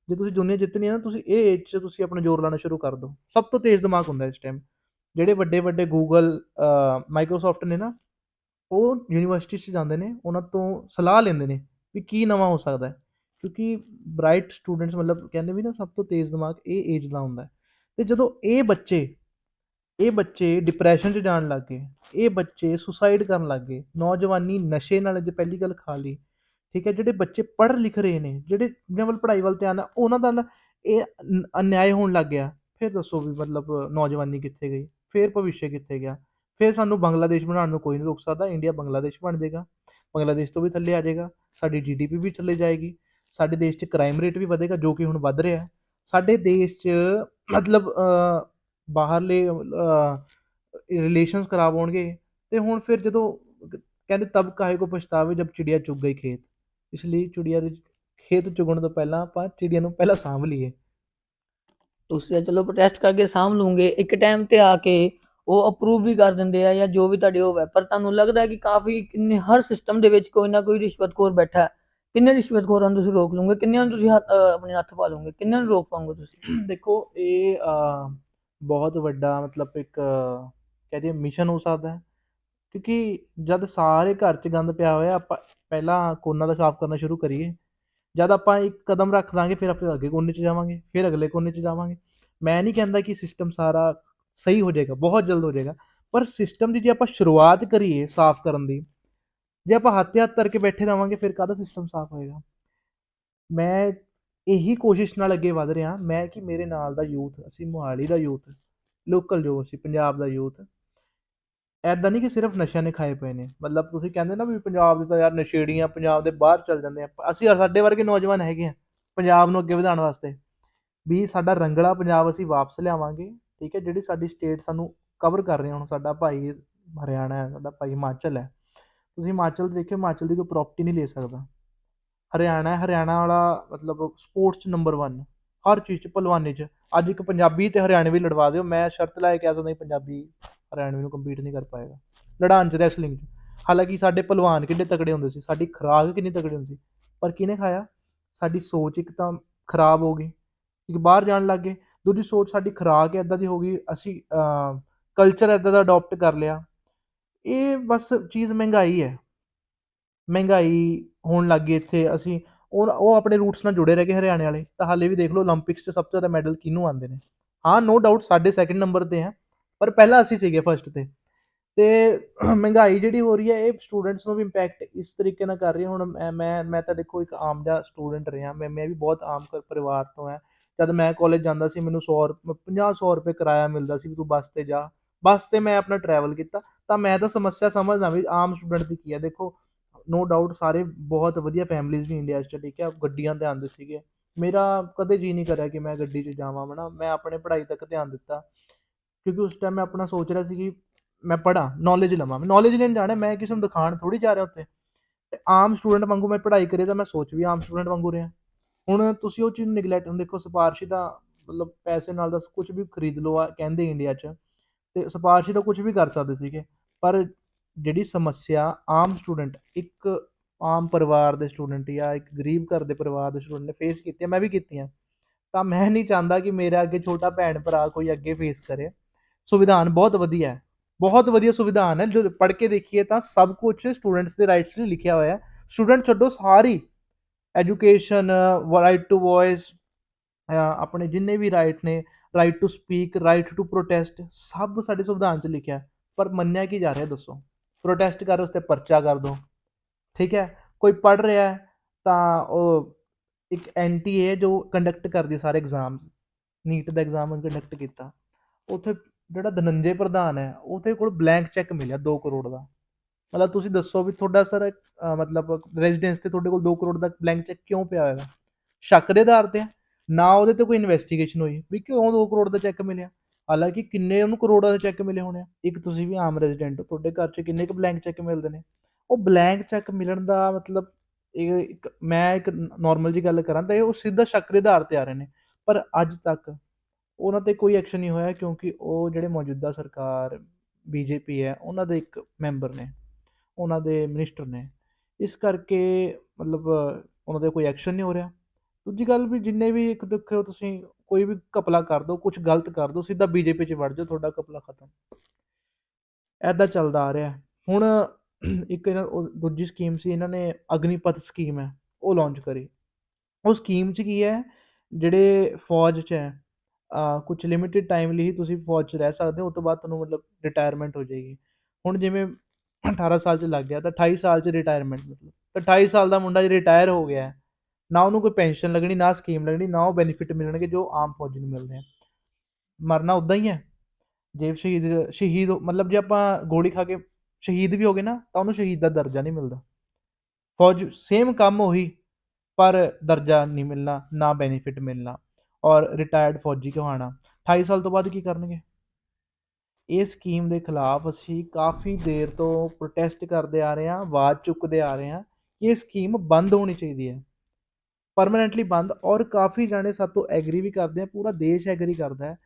ਜੇ ਤੁਸੀਂ ਦੁਨੀਆ ਜਿੱਤਣੀ ਹੈ ਨਾ, ਤੁਸੀਂ ਇਹ ਏਜ 'ਚ ਤੁਸੀਂ ਆਪਣਾ ਜ਼ੋਰ ਲਾਉਣਾ ਸ਼ੁਰੂ ਕਰ ਦਿਓ। ਸਭ ਤੋਂ ਤੇਜ਼ ਦਿਮਾਗ ਹੁੰਦਾ ਇਸ ਟਾਈਮ ਜਿਹੜੇ ਵੱਡੇ ਵੱਡੇ ਗੂਗਲ ਮਾਈਕਰੋਸਾਫਟ ਨੇ ਨਾ, ਉਹ ਯੂਨੀਵਰਸਿਟੀ 'ਚ ਜਾਂਦੇ ਨੇ, ਉਹਨਾਂ ਤੋਂ ਸਲਾਹ ਲੈਂਦੇ ਨੇ ਵੀ ਕੀ ਨਵਾਂ ਹੋ ਸਕਦਾ ਹੈ। ਕਿਉਂਕਿ ਬ੍ਰਾਈਟ ਸਟੂਡੈਂਟਸ ਮਤਲਬ ਕਹਿੰਦੇ ਵੀ ਨਾ ਸਭ ਤੋਂ ਤੇਜ਼ ਦਿਮਾਗ ਇਹ ਏਜ ਦਾ ਹੁੰਦਾ ਹੈ। ਤੇ ਜਦੋਂ ਇਹ ਬੱਚੇ ਇਹ ਬੱਚੇ ਡਿਪਰੈਸ਼ਨ 'ਚ ਜਾਣ ਲੱਗ ਗਏ, ਇਹ ਬੱਚੇ ਸੁਸਾਈਡ ਕਰਨ ਲੱਗ ਗਏ, ਨੌਜਵਾਨੀ ਨਸ਼ੇ ਨਾਲ ਜੇ ਪਹਿਲੀ ਗੱਲ ਖਾ ਲਈ, ਠੀਕ ਹੈ, ਜਿਹੜੇ ਬੱਚੇ ਪੜ੍ਹ ਲਿਖ ਰਹੇ ਨੇ, ਜਿਹੜੇ ਜਿਨ੍ਹਾਂ ਵੱਲ ਪੜ੍ਹਾਈ ਵੱਲ ਧਿਆਨ ਆ, ਉਹਨਾਂ ਦਾ ਨਾ ਇਹ ਅਨਿਆਏ ਹੋਣ ਲੱਗ ਗਿਆ। ਫਿਰ ਦੱਸੋ ਵੀ ਮਤਲਬ ਨੌਜਵਾਨੀ ਕਿੱਥੇ ਗਈ, ਫਿਰ ਭਵਿੱਖ ਕਿੱਥੇ ਗਿਆ, ਫਿਰ ਸਾਨੂੰ ਬੰਗਲਾਦੇਸ਼ ਬਣਾਉਣ ਨੂੰ ਕੋਈ ਨਹੀਂ ਰੋਕ ਸਕਦਾ, ਇੰਡੀਆ ਬੰਗਲਾਦੇਸ਼ ਬਣ ਜਾਏਗਾ, ਬੰਗਲਾਦੇਸ਼ ਤੋਂ ਵੀ ਥੱਲੇ ਆ ਜਾਏਗਾ, ਸਾਡੀ ਜੀਡੀਪੀ ਵੀ ਥੱਲੇ ਜਾਏਗੀ ਸਾਡੇ ਦੇਸ਼ 'ਚ ਕ੍ਰਾਈਮ ਰੇਟ ਵੀ ਵਧੇਗਾ, ਜੋ ਕਿ ਹੁਣ ਵੱਧ ਰਿਹਾ ਸਾਡੇ ਦੇਸ਼ 'ਚ ਮਤਲਬ ਬਾਹਰਲੇ ਰਿਲੇਸ਼ਨਸ ਖਰਾਬ ਹੋਣਗੇ ਤੇ ਹੁਣ ਫਿਰ ਜਦੋਂ ਕਹਿੰਦੇ ਤਬ ਕਾਹੇ ਕੋ ਪਛਤਾਵੇ ਜਦ ਚਿੜੀਆ ਚੁਗ ਗਈ ਖੇਤ। ਇਸ ਲਈ ਚਿੜੀਆ ਦੇ ਖੇਤ ਚੁਗਣ ਤੋਂ ਪਹਿਲਾਂ ਆਪਾਂ ਚਿੜੀਆ ਨੂੰ ਪਹਿਲਾਂ ਸਾਂਭ ਲਈਏ। ਤੁਸੀਂ ਤਾਂ ਚਲੋ ਪ੍ਰੋਟੈਸਟ ਕਰਕੇ ਸਾਂਭ ਲੂਗੇ ਇੱਕ ਟਾਈਮ ਤੇ ਆ ਕੇ ਉਹ ਅਪਰੂਵ ਵੀ ਕਰ ਦਿੰਦੇ ਆ ਜਾਂ ਜੋ ਵੀ ਤੁਹਾਡੇ ਉਹ ਹੈ ਪਰ ਤੁਹਾਨੂੰ ਲੱਗਦਾ ਕਿ ਕਾਫੀ ਹਰ ਸਿਸਟਮ ਦੇ ਵਿੱਚ ਕੋਈ ਨਾ ਕੋਈ ਰਿਸ਼ਵਤਖੋਰ ਬੈਠਾ ਕਿੰਨੇ ਰਿਸ਼ਵਤਖੋਰਾਂ ਨੂੰ ਤੁਸੀਂ ਰੋਕ ਲਓਗੇ? ਕਿੰਨਿਆਂ ਨੂੰ ਤੁਸੀਂ ਹੱਥ- ਅਹ ਆਪਣੇ ਹੱਥ ਪਾ ਲਓਗੇ? ਕਿੰਨਿਆਂ ਨੂੰ ਰੋਕ ਪਾਓਗੇ ਤੁਸੀਂ? ਦੇਖੋ ਇਹ ਅ, ਬਹੁਤ ਵੱਡਾ ਮਤਲਬ ਇੱਕ ਅ, ਕਹਿ ਦਈਏ ਮਿਸ਼ਨ ਹੋ ਸਕਦਾ ਹੈ। ਕਿਉਂਕਿ ਜਦ ਸਾਰੇ ਘਰ 'ਚ ਗੰਦ ਪਿਆ ਹੋਇਆ ਆਪਾਂ ਪਹਿਲਾਂ ਕੋਨਾ ਦਾ ਸਾਫ਼ ਕਰਨਾ ਸ਼ੁਰੂ ਕਰੀਏ। ਜਦ ਆਪਾਂ ਇੱਕ ਕਦਮ ਰੱਖ ਦਾਂਗੇ ਫਿਰ ਆਪਾਂ ਅੱਗੇ ਕੋਨੇ 'ਚ ਜਾਵਾਂਗੇ ਫਿਰ ਅਗਲੇ ਕੋਨੇ 'ਚ ਜਾਵਾਂਗੇ। ਮੈਂ ਨਹੀਂ ਕਹਿੰਦਾ ਕਿ ਸਿਸਟਮ ਸਾਰਾ ਸਹੀ ਹੋ ਜਾਏਗਾ ਬਹੁਤ ਜਲਦ ਹੋ ਜਾਏਗਾ। ਪਰ ਸਿਸਟਮ ਦੀ ਜੇ ਆਪਾਂ ਸ਼ੁਰੂਆਤ ਕਰੀਏ ਸਾਫ਼ ਕਰਨ ਦੀ ਜੇ ਆਪਾਂ ਹੱਥ ਹੱਥ ਧਰ ਕੇ ਬੈਠੇ ਰਵਾਂਗੇ, ਫਿਰ ਕਾਹਦਾ ਸਿਸਟਮ ਸਾਫ਼ ਹੋਏਗਾ? ਮੈਂ ਇਹੀ ਕੋਸ਼ਿਸ਼ ਨਾਲ ਅੱਗੇ ਵਧ ਰਿਹਾ, ਮੈਂ ਕਿ ਮੇਰੇ ਨਾਲ ਦਾ ਯੂਥ, ਅਸੀਂ ਮੋਹਾਲੀ ਦਾ ਯੂਥ ਲੋਕਲ ਜੋ ਅਸੀਂ, ਪੰਜਾਬ ਦਾ ਯੂਥ ਐਦਾਂ ਨਹੀਂ ਕਿ ਸਿਰਫ ਨਸ਼ਿਆਂ ਨੇ ਖਾਏ ਪਏ ਨੇ। ਮਤਲਬ ਤੁਸੀਂ ਕਹਿੰਦੇ ਨਾ ਵੀ ਪੰਜਾਬ ਦੇ ਤਾਂ ਯਾਰ ਨਸ਼ੇੜੀਆਂ, ਪੰਜਾਬ ਦੇ ਬਾਹਰ ਚੱਲ ਜਾਂਦੇ ਆ। ਅਸੀਂ ਸਾਡੇ ਵਰਗੇ ਨੌਜਵਾਨ ਹੈਗੇ ਆ, ਪੰਜਾਬ ਨੂੰ ਅੱਗੇ ਵਧਾਉਣ ਵਾਸਤੇ। ਵੀ ਸਾਡਾ ਰੰਗਲਾ ਪੰਜਾਬ ਅਸੀਂ ਵਾਪਸ ਲਿਆਵਾਂਗੇ, ਠੀਕ ਹੈ? ਜਿਹੜੀ ਸਾਡੀ ਸਟੇਟ ਸਾਨੂੰ ਕਵਰ ਕਰ ਰਹੇ ਹੁਣ, ਸਾਡਾ ਭਾਈ ਹਰਿਆਣਾ ਹੈ, ਸਾਡਾ ਭਾਈ ਹਿਮਾਚਲ ਹੈ। ਤੁਸੀਂ ਹਿਮਾਚਲ ਦੇਖਿਓ, ਹਿਮਾਚਲ ਦੀ ਕੋਈ ਪ੍ਰਾਪਰਟੀ ਨਹੀਂ ਲੈ ਸਕਦਾ। ਹਰਿਆਣਾ ਹਰਿਆਣਾ ਵਾਲਾ ਮਤਲਬ ਸਪੋਰਟਸ 'ਚ ਨੰਬਰ 1 ਹਰ ਚੀਜ਼ 'ਚ ਭਲਵਾਨੀ 'ਚ। ਅੱਜ ਇੱਕ ਪੰਜਾਬੀ ਤੇ ਹਰਿਆਣਵੀ ਲੜਵਾ ਦਿਓ। ਮੈਂ ਸ਼ਰਤ ਲਾ ਕੇ ਕਹਿ ਸਕਦਾ ਪੰਜਾਬੀ ਹਰਿਆਣਵੀ ਨੂੰ ਕੰਪੀਟ ਨਹੀਂ ਕਰ ਪਾਏਗਾ। ਲੜਾਨ ਚ ਰੈਸਲਿੰਗ ਚ। ਹਾਲਾਂਕਿ ਸਾਡੇ ਪਹਿਲਵਾਨ ਕਿੰਨੇ ਤਕੜੇ ਹੁੰਦੇ ਸੀ, ਸਾਡੀ ਖੁਰਾਕ ਕਿੰਨੀ ਤਕੜੀ ਹੁੰਦੀ ਸੀ। ਪਰ ਕਿਹਨੇ ਖਾਇਆ? ਸਾਡੀ ਸੋਚ ਇੱਕ ਤਾਂ ਖਰਾਬ ਹੋ ਗਈ। ਇੱਕ ਬਾਹਰ ਜਾਣ ਲੱਗ ਗਏ। ਦੂਜੀ ਸੋਚ ਸਾਡੀ ਖੁਰਾਕ ਇਦਾਂ ਦੀ ਹੋ ਗਈ, ਅਸੀਂ ਕਲਚਰ ਇਦਾਂ ਦਾ ਅਡਾਪਟ ਕਰ ਲਿਆ। ਇਹ ਬਸ ਚੀਜ਼ ਮਹਿੰਗਾਈ ਹੈ। ਮਹਿੰਗਾਈ ਹੋਣ ਲੱਗ ਗਈ ਇੱਥੇ। ਅਸੀਂ ਉਹ ਉਹ ਆਪਣੇ ਰੂਟਸ ਨਾਲ ਜੁੜੇ ਰਹਿ ਗਏ ਹਰਿਆਣੇ ਵਾਲੇ। ਤਾਂ ਹਾਲੇ ਵੀ ਦੇਖ ਲਓ 올림픽ਸ 'ਚ ਸਭ ਤੋਂ ਜ਼ਿਆਦਾ ਮੈਡਲ ਕਿਹਨੂੰ ਆਉਂਦੇ ਨੇ? ਹਾਂ ਨੋ ਡਾਊਟ ਸਾਡੇ ਸੈਕੰਡ ਨੰਬਰ ਤੇ ਆ ਪਰ ਪਹਿਲਾਂ ਅਸੀਂ ਸੀਗੇ ਫਰਸਟ ਤੇ। ਤੇ ਮਹਿੰਗਾਈ ਜਿਹੜੀ ਹੋ ਰਹੀ ਹੈ, ਇਹ ਸਟੂਡੈਂਟਸ ਨੂੰ ਵੀ ਇੰਪੈਕਟ ਇਸ ਤਰੀਕੇ ਨਾਲ ਕਰ ਰਹੀ ਹੁਣ ਮੈਂ ਮੈਂ ਤਾਂ ਦੇਖੋ ਇੱਕ ਆਮ ਜਿਹਾ ਸਟੂਡੈਂਟ ਰਿਹਾ। ਮੈਂ ਮੈਂ ਵੀ ਬਹੁਤ ਆਮ ਕਰ ਪਰਿਵਾਰ ਤੋਂ ਆ ਜਦ ਮੈਂ ਕਾਲਜ ਜਾਂਦਾ ਸੀ, ਮੈਨੂੰ 100 50 100 ਰੁਪਏ ਕਿਰਾਇਆ ਮਿਲਦਾ ਸੀ ਵੀ ਤੂੰ ਬੱਸ ਤੇ ਜਾ। ਬੱਸ ਤੇ ਮੈਂ ਆਪਣਾ ਟਰੈਵਲ ਕੀਤਾ। ਤਾਂ ਮੈਂ ਤਾਂ ਸਮੱਸਿਆ ਸਮਝਦਾ ਵੀ ਆਮ ਸਟੂਡੈਂਟ ਦੀ ਕੀ ਹੈ? ਦੇਖੋ ਨੋ ਡਾਊਟ ਸਾਰੇ ਬਹੁਤ ਵਧੀਆ ਫੈਮਲੀਜ਼ ਵੀ ਇੰਡੀਆ 'ਚ ਠੀਕ ਹੈ ਗੱਡੀਆਂ ਤੇ ਆਉਂਦੇ ਸੀਗੇ। ਮੇਰਾ ਕਦੇ ਜੀ ਨਹੀਂ ਕਰਿਆ ਕਿ ਮੈਂ ਗੱਡੀ 'ਚ ਜਾਵਾਂ ਹੈ ਨਾ ਮੈਂ ਆਪਣੇ ਪੜ੍ਹਾਈ ਤੱਕ ਧਿਆਨ ਦਿੱਤਾ। ਕਿਉਂਕਿ ਉਸ ਟਾਈਮ ਮੈਂ ਆਪਣਾ ਸੋਚ ਰਿਹਾ ਸੀ ਕਿ ਮੈਂ ਪੜ੍ਹਾਂ ਨੌਲੇਜ ਲਵਾਂ। ਮੈਂ ਨੌਲੇਜ ਲੈਣ ਜਾਣਾ, ਮੈਂ ਕਿਸੇ ਨੂੰ ਦਿਖਾਣ ਥੋੜੀ ਜਾ ਰਿਹਾ ਉੱਥੇ। ਤੇ ਆਮ ਸਟੂਡੈਂਟ ਵਾਂਗੂ ਮੈਂ ਪੜ੍ਹਾਈ ਕਰੇ ਤਾਂ ਮੈਂ ਸੋਚ ਵੀ ਆਮ ਸਟੂਡੈਂਟ ਵਾਂਗੂ ਰਿਹਾ। ਹੁਣ ਤੁਸੀਂ ਉਹ ਚੀਜ਼ ਨੂੰ ਨਿਗਲੈਕਟ ਹੁਣ ਦੇਖੋ ਸਿਫਾਰਸ਼ੀ ਦਾ ਮਤਲਬ ਪੈਸੇ ਨਾਲ ਦਾ ਕੁਝ ਵੀ ਖਰੀਦ ਲਓ ਆ, ਕਹਿੰਦੇ ਇੰਡੀਆ 'ਚ। ਤੇ ਸਿਫਾਰਸ਼ੀ ਤਾਂ ਕੁਝ ਵੀ ਕਰ ਸਕਦੇ ਸੀਗੇ। ਪਰ ਜਿਹੜੀ ਸਮੱਸਿਆ ਆਮ ਸਟੂਡੈਂਟ, ਇੱਕ ਆਮ ਪਰਿਵਾਰ ਦੇ ਸਟੂਡੈਂਟ ਜਾਂ ਇੱਕ ਗਰੀਬ ਘਰ ਦੇ ਪਰਿਵਾਰ ਦੇ ਸਟੂਡੈਂਟ ਨੇ ਫੇਸ ਕੀਤੀਆਂ, ਮੈਂ ਵੀ ਕੀਤੀਆਂ। ਤਾਂ ਮੈਂ ਨਹੀਂ ਚਾਹੁੰਦਾ ਕਿ ਮੇਰਾ ਅੱਗੇ ਛੋਟਾ ਭੈਣ ਭਰਾ ਕੋਈ ਅੱਗੇ ਫੇਸ ਕਰੇ। ਸੰਵਿਧਾਨ ਬਹੁਤ ਵਧੀਆ ਹੈ। ਬਹੁਤ ਵਧੀਆ ਸੰਵਿਧਾਨ ਹੈ। ਜੋ ਪੜ੍ਹ ਕੇ ਦੇਖੀਏ ਤਾਂ ਸਭ ਕੁਝ ਸਟੂਡੈਂਟਸ ਦੇ ਰਾਈਟਸ 'ਚ ਲਿਖਿਆ ਹੋਇਆ ਹੈ। ਸਟੂਡੈਂਟ ਛੱਡੋ ਸਾਰੀ। ਐਜੂਕੇਸ਼ਨ ਰਾਈਟ ਟੂ ਵੌਇਸ ਆਪਣੇ ਜਿੰਨੇ ਵੀ ਰਾਈਟ ਨੇ right to speak right to protest ਸਭ ਸਾਡੇ ਸੰਵਿਧਾਨ 'ਚ ਲਿਖਿਆ। ਪਰ ਮੰਨਿਆ ਕੀ ਜਾ ਰਿਹਾ ਦੱਸੋ? ਪ੍ਰੋਟੈਸਟ ਕਰ ਉਸ ਤੇ ਪਰਚਾ ਕਰ ਦੋ। ਠੀਕ ਹੈ? ਕੋਈ ਪੜ ਰਿਹਾ ਤਾਂ ਉਹ ਇੱਕ ਐਨਟੀਏ ਜੋ ਕੰਡਕਟ ਕਰਦੀ ਸਾਰੇ ਐਗਜ਼ਾਮਸ ਨੀਟ ਦਾ ਐਗਜ਼ਾਮ ਕੰਡਕਟ ਕੀਤਾ। ਉੱਥੇ ਜਿਹੜਾ ਧਨੰਜੇ ਪ੍ਰਧਾਨ ਹੈ, ਉਹਦੇ ਕੋਲ ਬਲੈਂਕ ਚੈੱਕ ਮਿਲਿਆ 2 ਕਰੋੜ ਦਾ। ਮਤਲਬ ਤੁਸੀਂ ਦੱਸੋ ਵੀ ਤੁਹਾਡਾ ਸਰ ਮਤਲਬ ਰੈਜ਼ੀਡੈਂਸ ਤੇ ਤੁਹਾਡੇ ਕੋਲ 2 ਕਰੋੜ ਦਾ ਬਲੈਂਕ ਚੈੱਕ ਕਿਉਂ ਪਿਆ ਹੋਇਆ? ਸ਼ੱਕ ਦੇ ਆਧਾਰ ਤੇ ਨਾ ਉਹਦੇ ਤੇ ਕੋਈ ਇਨਵੈਸਟੀਗੇਸ਼ਨ ਹੋਈ ਵੀ ਕਿਉਂ 2 ਕਰੋੜ ਦਾ ਚੈੱਕ ਮਿਲਿਆ? ਹਾਲਾਂਕਿ ਕਿੰਨੇ ਉਹਨੂੰ ਕਰੋੜਾਂ ਦੇ ਚੈੱਕ ਮਿਲੇ ਹੋਣੇ ਆ। ਇੱਕ ਤੁਸੀਂ ਵੀ ਆਮ ਰੈਜ਼ੀਡੈਂਟ ਹੋ, ਤੁਹਾਡੇ ਘਰ 'ਚ ਕਿੰਨੇ ਕੁ ਬਲੈਂਕ ਚੈੱਕ ਮਿਲਦੇ ਨੇ? ਉਹ ਬਲੈਂਕ ਚੈੱਕ ਮਿਲਣ ਦਾ ਮਤਲਬ ਇਹ ਇੱਕ, ਮੈਂ ਇੱਕ ਨਾਰਮਲ ਜੀ ਗੱਲ ਕਰਾਂ ਤਾਂ ਇਹ ਉਹ ਸਿੱਧਾ ਸ਼ੱਕ ਦੇ ਆਧਾਰ ਤੇ ਆ ਰਹੇ ਨੇ। ਪਰ ਅੱਜ ਤੱਕ ਉਹਨਾਂ ਤੇ ਕੋਈ ਐਕਸ਼ਨ ਨਹੀਂ ਹੋਇਆ ਕਿਉਂਕਿ ਉਹ ਜਿਹੜੇ ਮੌਜੂਦਾ ਸਰਕਾਰ ਬੀਜੇਪੀ ਹੈ, ਉਹਨਾਂ ਦੇ ਇੱਕ ਮੈਂਬਰ ਨੇ, ਉਹਨਾਂ ਦੇ ਮਿਨਿਸਟਰ ਨੇ। ਇਸ ਕਰਕੇ ਮਤਲਬ ਉਹਨਾਂ ਦੇ ਕੋਈ ਐਕਸ਼ਨ ਨਹੀਂ ਹੋ ਰਿਹਾ। ਦੂਜੀ ਗੱਲ ਵੀ ਜਿੰਨੇ ਵੀ ਇੱਕ ਦੇਖੋ ਤੁਸੀਂ ਕੋਈ ਵੀ ਕਪਲਾ ਕਰ ਦੋ ਕੁਝ ਗਲਤ ਕਰ ਦੋ, ਸਿੱਧਾ ਬੀਜੇਪੀ 'ਚ ਵੜ ਜਾਓ, ਤੁਹਾਡਾ ਕਪਲਾ ਖਤਮ। ਐਦਾਂ ਚੱਲਦਾ ਆ ਰਿਹਾ। ਹੁਣ ਇੱਕ ਇਹਨਾਂ ਦੂਜੀ ਸਕੀਮ ਸੀ, ਇਹਨਾਂ ਨੇ ਅਗਨੀਪਤ ਸਕੀਮ ਹੈ, ਉਹ ਲਾਂਚ ਕਰੀ। ਉਹ ਸਕੀਮ 'ਚ ਕੀ ਹੈ, ਜਿਹੜੇ ਫੌਜ 'ਚ ਹੈ ਕੁਝ ਲਿਮਿਟਿਡ ਟਾਈਮ ਲਈ ਹੀ ਤੁਸੀਂ ਫੌਜ 'ਚ ਰਹਿ ਸਕਦੇ ਹੋ ਉਸ ਤੋਂ ਬਾਅਦ ਤੁਹਾਨੂੰ ਮਤਲਬ ਰਿਟਾਇਰਮੈਂਟ ਹੋ ਜਾਏਗੀ। ਹੁਣ ਜਿਵੇਂ 18 ਸਾਲ 'ਚ ਲੱਗ ਗਿਆ, ਤਾਂ 28 ਸਾਲ 'ਚ ਰਿਟਾਇਰਮੈਂਟ ਮਤਲਬ। ਤਾਂ 28 ਸਾਲ ਦਾ ਮੁੰਡਾ ਜੇ ਰਿਟਾਇਰ ਹੋ ਗਿਆ ਨਾ ਉਹਨੂੰ ਕੋਈ ਪੈਨਸ਼ਨ ਲੱਗਣੀ, ਨਾ ਸਕੀਮ ਲੱਗਣੀ, ਨਾ ਉਹ ਬੈਨੀਫਿਟ ਮਿਲਣਗੇ ਜੋ ਆਮ ਫੌਜੀ ਨੂੰ ਮਿਲਦੇ ਆ। ਮਰਨਾ ਉਦਾਂ ਹੀ ਹੈ। ਜੇ ਸ਼ਹੀਦ ਸ਼ਹੀਦ ਮਤਲਬ ਜੇ ਆਪਾਂ ਗੋਲੀ ਖਾ ਕੇ ਸ਼ਹੀਦ ਵੀ ਹੋ ਗਏ ਨਾ, ਤਾਂ ਉਹਨੂੰ ਸ਼ਹੀਦ ਦਾ ਦਰਜਾ ਨਹੀਂ ਮਿਲਦਾ। ਫੌਜ ਸੇਮ ਕੰਮ ਉਹੀ, ਪਰ ਦਰਜਾ ਨਹੀਂ ਮਿਲਣਾ, ਨਾ ਬੈਨੀਫਿਟ ਮਿਲਣਾ। ਔਰ ਰਿਟਾਇਰਡ ਫੌਜੀ ਕਹਾਣਾ 28 ਸਾਲ ਤੋਂ ਬਾਅਦ ਕੀ ਕਰਨਗੇ? ਇਹ ਸਕੀਮ ਦੇ ਖਿਲਾਫ ਅਸੀਂ ਕਾਫੀ ਦੇਰ ਤੋਂ ਪ੍ਰੋਟੈਸਟ ਕਰਦੇ ਆ ਰਹੇ ਹਾਂ, ਆਵਾਜ਼ ਚੁੱਕਦੇ ਆ ਰਹੇ ਹਾਂ ਕਿ ਇਹ ਸਕੀਮ ਬੰਦ ਹੋਣੀ ਚਾਹੀਦੀ ਹੈ। ਪਰਮਨੈਂਟਲੀ ਬੰਦ ਔਰ ਕਾਫੀ ਜਾਣੇ ਸਾਤੋਂ ਐਗਰੀ ਵੀ ਕਰਦੇ ਆ, ਪੂਰਾ ਦੇਸ਼ ਐਗਰੀ ਕਰਦਾ ਹੈ।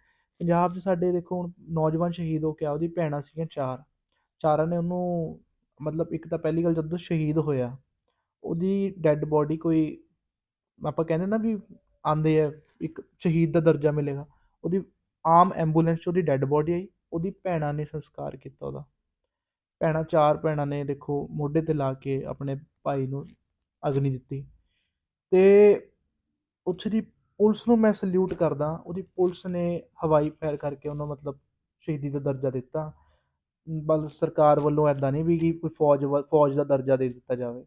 ਪੰਜਾਬ 'ਚ ਸਾਡੇ ਦੇਖੋ ਹੁਣ ਨੌਜਵਾਨ ਸ਼ਹੀਦ ਹੋ ਕੇ ਆ ਉਹਦੀ ਭੈਣਾਂ ਸੀਗੀਆਂ ਚਾਰ। ਚਾਰਾਂ ਨੇ ਉਹਨੂੰ ਮਤਲਬ ਇੱਕ ਤਾਂ ਪਹਿਲੀ ਗੱਲ ਜਦੋਂ ਸ਼ਹੀਦ ਹੋਇਆ, ਉਹਦੀ ਡੈੱਡ ਬੋਡੀ ਕੋਈ ਆਪਾਂ ਕਹਿੰਦੇ ਨਾ ਵੀ ਆਂਦੇ ਆ, ਇੱਕ ਸ਼ਹੀਦ ਦਾ ਦਰਜਾ ਮਿਲੇਗਾ। ਉਹਦੀ ਆਮ ਐਂਬੂਲੈਂਸ 'ਚ ਉਹਦੀ ਡੈੱਡ ਬੋਡੀ ਆਈ, ਉਹਦੀ ਭੈਣਾਂ ਨੇ ਸੰਸਕਾਰ ਕੀਤਾ ਉਹਦਾ। ਭੈਣਾਂ ਚਾਰ ਭੈਣਾਂ ਨੇ ਦੇਖੋ ਮੋਢੇ ਤੇ ਲਾ ਕੇ ਆਪਣੇ ਭਾਈ ਨੂੰ ਅਗਨੀ ਦਿੱਤੀ। ਤੇ ਉੱਥੇ ਦੀ ਪੁਲਿਸ ਨੂੰ ਮੈਂ ਸਲਿਊਟ ਕਰਦਾ, ਉਹਦੀ ਪੁਲਿਸ ਨੇ ਹਵਾਈ ਫਾਇਰ ਕਰਕੇ ਉਹਨੂੰ ਮਤਲਬ ਸ਼ਹੀਦੀ ਦਾ ਦਰਜਾ ਦਿੱਤਾ। ਬਲ ਸਰਕਾਰ ਵੱਲੋਂ ਇੱਦਾਂ ਨਹੀਂ ਵੀ ਕਿ ਕੋਈ ਫੌਜ ਫੌਜ ਦਾ ਦਰਜਾ ਦੇ ਦਿੱਤਾ ਜਾਵੇ।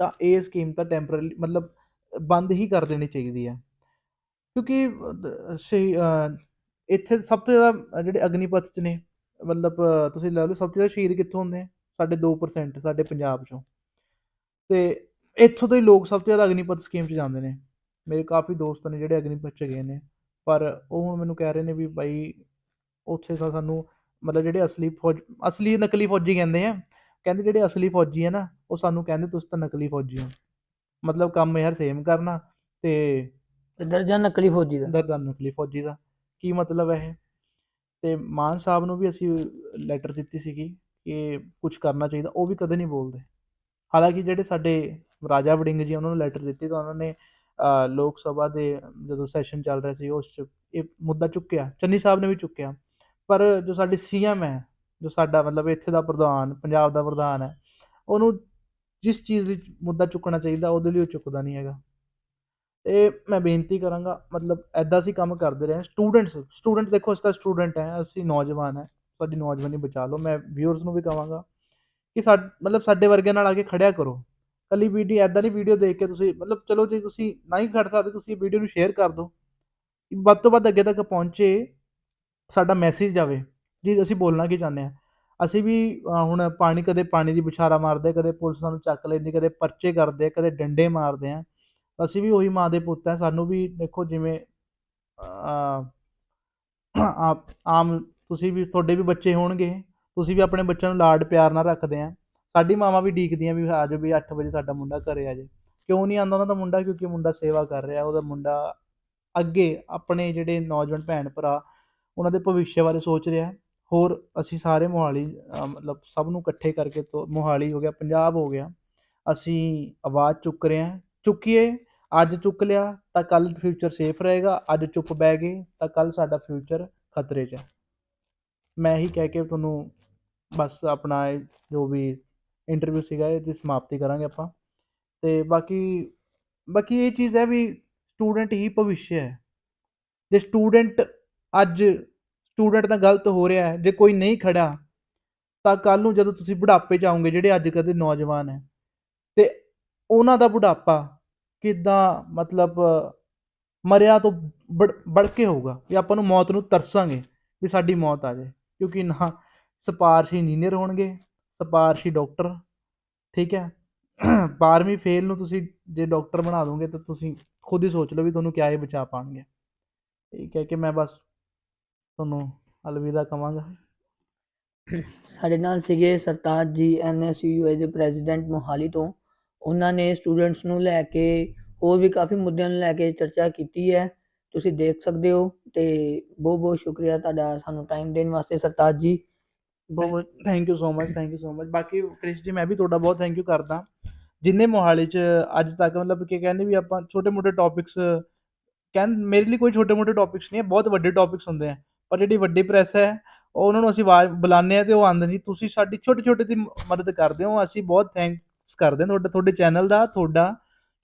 ਤਾਂ ਇਹ ਸਕੀਮ ਤਾਂ ਟੈਂਪਰੇਰੀ ਮਤਲਬ ਬੰਦ ਹੀ ਕਰ ਦੇਣੀ ਚਾਹੀਦੀ ਹੈ। ਕਿਉਂਕਿ ਸਹੀ ਇੱਥੇ ਸਭ ਤੋਂ ਜ਼ਿਆਦਾ ਜਿਹੜੇ ਅਗਨੀਪਥ 'ਚ ਨੇ, ਮਤਲਬ ਤੁਸੀਂ ਲਾ ਲਓ ਸਭ ਤੋਂ ਜ਼ਿਆਦਾ ਸ਼ਹੀਦ ਕਿੱਥੋਂ ਹੁੰਦੇ? ਆ ਸਾਡੇ 2% ਸਾਡੇ ਪੰਜਾਬ 'ਚੋਂ। ਤੇ ਇੱਥੋਂ ਦੇ ਲੋਕ ਸਭ ਤੋਂ ਜ਼ਿਆਦਾ ਅਗਨੀਪਥ ਸਕੀਮ 'ਚ ਜਾਂਦੇ ਨੇ। ਮੇਰੇ ਕਾਫੀ ਦੋਸਤ ਨੇ ਜਿਹੜੇ ਅਗਨੀਪਥ 'ਚ ਗਏ ਨੇ। ਪਰ ਉਹ ਹੁਣ ਮੈਨੂੰ ਕਹਿ ਰਹੇ ਨੇ ਵੀ ਬਾਈ ਉੱਥੇ ਤਾਂ ਸਾਨੂੰ ਮਤਲਬ ਜਿਹੜੇ ਅਸਲੀ ਫੌਜ ਅਸਲੀ ਨਕਲੀ ਫੌਜੀ ਕਹਿੰਦੇ ਆ ਕਹਿੰਦੇ ਜਿਹੜੇ ਅਸਲੀ ਫੌਜੀ ਆ ਨਾ ਉਹ ਸਾਨੂੰ ਕਹਿੰਦੇ ਤੁਸੀਂ ਤਾਂ ਨਕਲੀ ਫੌਜੀ ਹੋ। ਮਤਲਬ ਕੰਮ ਯਾਰ ਸੇਮ ਕਰਨਾ ਤੇ ਤੇ ਦਰਜਾ ਨਕਲੀ ਫੌਜੀ ਦਾ। ਦਰਜਾ ਨਕਲੀ ਫੌਜੀ ਦਾ। ਕੀ ਮਤਲਬ ਹੈ ਇਹ? ਤੇ ਮਾਨ ਸਾਹਿਬ ਨੂੰ ਵੀ ਅਸੀਂ ਲੈਟਰ ਦਿੱਤੀ ਸੀਗੀ ਕਿ ਕੁਝ ਕਰਨਾ ਚਾਹੀਦਾ ਉਹ ਵੀ ਕਦੇ ਨਹੀਂ ਬੋਲਦੇ। ਹਾਲਾਂਕਿ ਜਿਹੜੇ ਸਾਡੇ ਰਾਜਾ ਵੜਿੰਗ ਜੀ ਉਹਨਾਂ ਨੂੰ ਲੈਟਰ ਦਿੱਤੀ ਤਾਂ ਉਹਨਾਂ ਨੇ ਲੋਕ ਸਭਾ ਦੇ ਜਦੋਂ ਸੈਸ਼ਨ ਚੱਲ ਰਿਹਾ ਸੀ ਉਸ 'ਚ ਇਹ ਮੁੱਦਾ ਚੁੱਕਿਆ, ਚੰਨੀ ਸਾਹਿਬ ਨੇ ਵੀ ਚੁੱਕਿਆ। ਪਰ ਜੋ ਸਾਡੇ ਸੀਐਮ ਹੈ, ਜੋ ਸਾਡਾ ਮਤਲਬ ਇੱਥੇ ਦਾ ਪ੍ਰਧਾਨ, ਪੰਜਾਬ ਦਾ ਪ੍ਰਧਾਨ ਹੈ, ਉਹਨੂੰ ਜਿਸ ਚੀਜ਼ ਲਈ ਮੁੱਦਾ ਚੁੱਕਣਾ ਚਾਹੀਦਾ ਉਹਦੇ ਲਈ ਉਹ ਚੁੱਕਦਾ ਨਹੀਂ ਹੈਗਾ। ਇਹ ਮੈਂ ਬੇਨਤੀ ਕਰਾਂਗਾ, ਮਤਲਬ ਐਦਾਂ ਅਸੀਂ ਕੰਮ ਕਰਦੇ ਰਹੇ ਸਟੂਡੈਂਟਸ ਸਟੂਡੈਂਟ ਦੇਖੋ ਅਸੀਂ ਤਾਂ ਸਟੂਡੈਂਟ ਹੈ, ਅਸੀਂ ਨੌਜਵਾਨ ਹੈ, ਸਾਡੀ ਨੌਜਵਾਨੀ ਬਚਾ ਲਓ, ਮੈਂ ਵਿਊਅਰਸ ਨੂੰ ਵੀ ਕਹਾਂਗਾ ਕਿ ਸਾ, ਮਤਲਬ ਸਾਡੇ ਵਰਗਿਆਂ ਨਾਲ ਆ ਕੇ ਖੜਿਆ ਕਰੋ। ਕੱਲੀ ਵੀਡੀਓ ਐਦਾਂ ਦੀ ਵੀਡੀਓ ਦੇਖ ਕੇ ਤੁਸੀਂ ਮਤਲਬ ਚਲੋ ਜੇ ਤੁਸੀਂ ਨਹੀਂ ਖੜ ਸਕਦੇ ਤੁਸੀਂ ਵੀਡੀਓ ਨੂੰ ਸ਼ੇਅਰ ਕਰ ਦਿਓ। ਵੱਧ ਤੋਂ ਵੱਧ ਅੱਗੇ ਤੱਕ ਪਹੁੰਚੇ ਸਾਡਾ ਮੈਸੇਜ ਜਾਵੇ। ਜੀ ਅਸੀਂ ਬੋਲਣਾ ਕੀ ਚਾਹੁੰਦੇ ਹਾਂ? ਅਸੀਂ ਵੀ ਹੁਣ ਪਾਣੀ ਕਦੇ ਪਾਣੀ ਦੀ ਬੁਛਾਰਾ ਮਾਰਦੇ ਕਦੇ ਪੁਲਿਸ ਸਾਨੂੰ ਚੱਕ ਲੈਂਦੀ ਕਦੇ ਪਰਚੇ ਕਰਦੇ ਕਦੇ ਡੰਡੇ ਮਾਰਦੇ ਆ ਅਸੀਂ ਵੀ ਉਹੀ ਮਾਂ ਦੇ ਪੁੱਤ ਹੈ। ਸਾਨੂੰ ਵੀ ਦੇਖੋ ਜਿਵੇਂ ਅ, ਆਪ ਆਮ ਤੁਸੀਂ ਵੀ ਤੁਹਾਡੇ ਵੀ ਬੱਚੇ ਹੋਣਗੇ। ਤੁਸੀਂ ਵੀ ਆਪਣੇ ਬੱਚਿਆਂ ਨੂੰ ਲਾਡ ਪਿਆਰ ਨਾਲ ਰੱਖਦੇ ਆ ਸਾਡੀ ਮਾਵਾਂ ਵੀ ਡੀਕਦੀਆਂ ਵੀ ਆ ਜਾਓ ਵੀ 8 ਵਜੇ ਸਾਡਾ ਮੁੰਡਾ ਘਰੇ ਆ ਜੇ ਕਿਉਂ ਨਹੀਂ ਆਉਂਦਾ ਉਹਨਾਂ ਦਾ ਮੁੰਡਾ? ਕਿਉਂਕਿ ਮੁੰਡਾ ਸੇਵਾ ਕਰ ਰਿਹਾ, ਉਹਦਾ ਮੁੰਡਾ ਅੱਗੇ ਆਪਣੇ ਜਿਹੜੇ ਨੌਜਵਾਨ ਭੈਣ ਭਰਾ, ਉਹਨਾਂ ਦੇ ਭਵਿੱਖ ਬਾਰੇ ਸੋਚ ਰਿਹਾ। ਹੋਰ ਅਸੀਂ ਸਾਰੇ ਮੋਹਾਲੀ ਮਤਲਬ ਸਭ ਨੂੰ ਇਕੱਠੇ ਕਰਕੇ ਤੋਂ ਮੋਹਾਲੀ ਹੋ ਗਿਆ, ਪੰਜਾਬ ਹੋ ਗਿਆ। ਅਸੀਂ ਆਵਾਜ਼ ਚੁੱਕ ਰਹੇ ਹਾਂ। ਚੁੱਕੀਏ, ਅੱਜ ਚੁੱਕ ਲਿਆ ਤਾਂ ਕੱਲ ਫਿਊਚਰ ਸੇਫ ਰਹੇਗਾ, ਅੱਜ ਚੁੱਪ ਬਹਿ ਗਏ ਤਾਂ ਕੱਲ ਸਾਡਾ ਫਿਊਚਰ ਖਤਰੇ 'ਚ ਹੈ। ਮੈਂ ਹੀ ਕਹਿ ਕੇ ਤੁਹਾਨੂੰ ਬਸ ਆਪਣਾ ਜੋ ਵੀ ਇੰਟਰਵਿਊ ਸੀਗਾ, ਇਹਦੀ ਸਮਾਪਤੀ ਕਰਾਂਗੇ ਆਪਾਂ। ਤੇ ਬਾਕੀ ਬਾਕੀ ਇਹ ਚੀਜ਼ ਹੈ ਵੀ ਸਟੂਡੈਂਟ ਹੀ ਭਵਿੱਖ ਹੈ। ਜੇ ਸਟੂਡੈਂਟ ਅੱਜ ਸਟੂਡੈਂਟ ਦਾ ਗਲਤ ਹੋ ਰਿਹਾ ਹੈ, ਜੇ ਕੋਈ ਨਹੀਂ ਖੜਾ, ਤਾਂ ਕੱਲ ਨੂੰ ਜਦੋਂ ਤੁਸੀਂ ਬੁਢਾਪੇ 'ਚ ਆਉਂਗੇ, ਜਿਹੜੇ ਅੱਜ ਕੱਲ੍ਹ ਦੇ ਨੌਜਵਾਨ ਹੈ, ਤੇ ਉਹਨਾਂ ਦਾ ਬੁਢਾਪਾ ਕਿੱਦਾਂ ਮਤਲਬ, ਮਰਿਆ ਤੋਂ ਬੜ ਬੜ ਕੇ ਹੋਊਗਾ ਵੀ ਆਪਾਂ ਨੂੰ ਮੌਤ ਨੂੰ ਤਰਸਾਂਗੇ, ਵੀ ਸਾਡੀ ਮੌਤ ਆ ਜਾਏ। ਕਿਉਂਕਿ ਨਾ, ਸਿਫਾਰਸ਼ੀ ਇੰਜੀਨੀਅਰ ਹੋਣਗੇ ਸਿਫਾਰਸ਼ੀ ਡਾਕਟਰ, ਠੀਕ ਹੈ? 12ਵੀਂ ਫੇਲ ਨੂੰ ਤੁਸੀਂ ਜੇ ਡਾਕਟਰ ਬਣਾ ਦੋਗੇ ਤਾਂ ਤੁਸੀਂ ਖੁਦ ਹੀ ਸੋਚ ਲਓ ਵੀ ਤੁਹਾਨੂੰ ਕਿਆ ਇਹ ਬਚਾ ਪਾਣਗੇ। ਇਹ ਕਹਿ ਕੇ ਮੈਂ ਬਸ ਤੁਹਾਨੂੰ ਅਲਵਿਦਾ ਕਵਾਂਗਾ। ਸਾਡੇ ਨਾਲ ਸੀਗੇ ਸਰਤਾਜ ਜੀ ਐਨਐਸਯੂਏ ਦੇ ਪ੍ਰੈਜ਼ੀਡੈਂਟ ਮੋਹਾਲੀ ਤੋਂ। ਉਹਨਾਂ ਨੇ ਸਟੂਡੈਂਟਸ ਨੂੰ ਲੈ ਕੇ ਹੋਰ ਵੀ ਕਾਫੀ ਮੁੱਦਿਆਂ ਨੂੰ ਲੈ ਕੇ ਚਰਚਾ ਕੀਤੀ ਹੈ। ਤੁਸੀਂ ਦੇਖ ਸਕਦੇ ਹੋ ਤੇ ਬਹੁਤ ਬਹੁਤ ਸ਼ੁਕਰੀਆ ਤੁਹਾਡਾ ਸਾਨੂੰ ਟਾਈਮ ਦੇਣ ਵਾਸਤੇ ਸਰਤਾਜ ਜੀ। ਬਹੁਤ thank you so much thank you so much ਬਾਕੀ ਕ੍ਰਿਸ਼ ਜੀ, ਮੈਂ ਵੀ ਤੁਹਾਡਾ ਬਹੁਤ ਥੈਂਕ ਯੂ ਕਰਦਾ। ਜਿੰਨੇ ਮੋਹਾਲੀ ਚ ਅੱਜ ਤੱਕ ਮਤਲਬ ਕਿ ਕਹਿੰਦੇ ਵੀ ਆਪਾਂ ਛੋਟੇ ਮੋਟੇ ਟੌਪਿਕਸ ਕਹਿੰ ਮੇਰੇ ਲਈ ਕੋਈ ਛੋਟੇ ਮੋਟੇ ਟੌਪਿਕਸ ਨਹੀਂ ਹੈ, ਬਹੁਤ ਵੱਡੇ ਟੌਪਿਕਸ ਹੁੰਦੇ ਆ। ਪਰ ਜਿਹੜੀ ਵੱਡੀ ਪ੍ਰੈਸ ਹੈ ਉਹ ਉਹਨਾਂ ਨੂੰ ਅਸੀਂ ਆਵਾਜ਼ ਬੁਲਾਉਂਦੇ ਆ ਤੇ ਉਹ ਆਉਂਦੇ ਨਹੀਂ। ਤੁਸੀਂ ਸਾਡੀ ਛੋਟੇ ਛੋਟੇ ਦੀ ਮਦਦ ਕਰਦੇ ਹੋ। ਅਸੀਂ ਬਹੁਤ ਥੈਂਕਸ ਕਰਦੇ ਹਾਂ ਤੁਹਾਡਾ, ਤੁਹਾਡੇ ਚੈਨਲ ਦਾ, ਤੁਹਾਡਾ,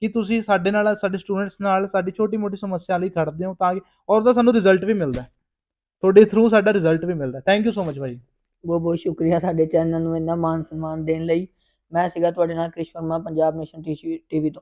ਕਿ ਤੁਸੀਂ ਸਾਡੇ ਨਾਲ, ਸਾਡੇ ਸਟੂਡੈਂਟਸ ਨਾਲ ਸਾਡੀ ਛੋਟੀ ਮੋਟੀ ਸਮੱਸਿਆ ਲਈ ਖੜਦੇ ਹੋ ਤਾਂ ਕਿ, ਔਰ ਦਾ ਸਾਨੂੰ ਰਿਜ਼ਲਟ ਵੀ ਮਿਲਦਾ ਤੁਹਾਡੇ ਥਰੂ ਸਾਡਾ ਰਿਜ਼ਲਟ ਵੀ ਮਿਲਦਾ ਥੈਂਕ ਯੂ ਸੋ ਮਚ ਭਾਈ ਬਹੁਤ ਬਹੁਤ ਸ਼ੁਕਰੀਆ ਸਾਡੇ ਚੈਨਲ ਨੂੰ ਇੰਨਾ ਮਾਨ ਸਨਮਾਨ ਦੇਣ ਲਈ। ਮੈਂ ਸੀਗਾ ਤੁਹਾਡੇ ਨਾਲ ਕ੍ਰਿਸ਼ ਵਰਮਾ, ਪੰਜਾਬ ਨੇਸ਼ਨ ਟੀਵੀ ਤੋਂ।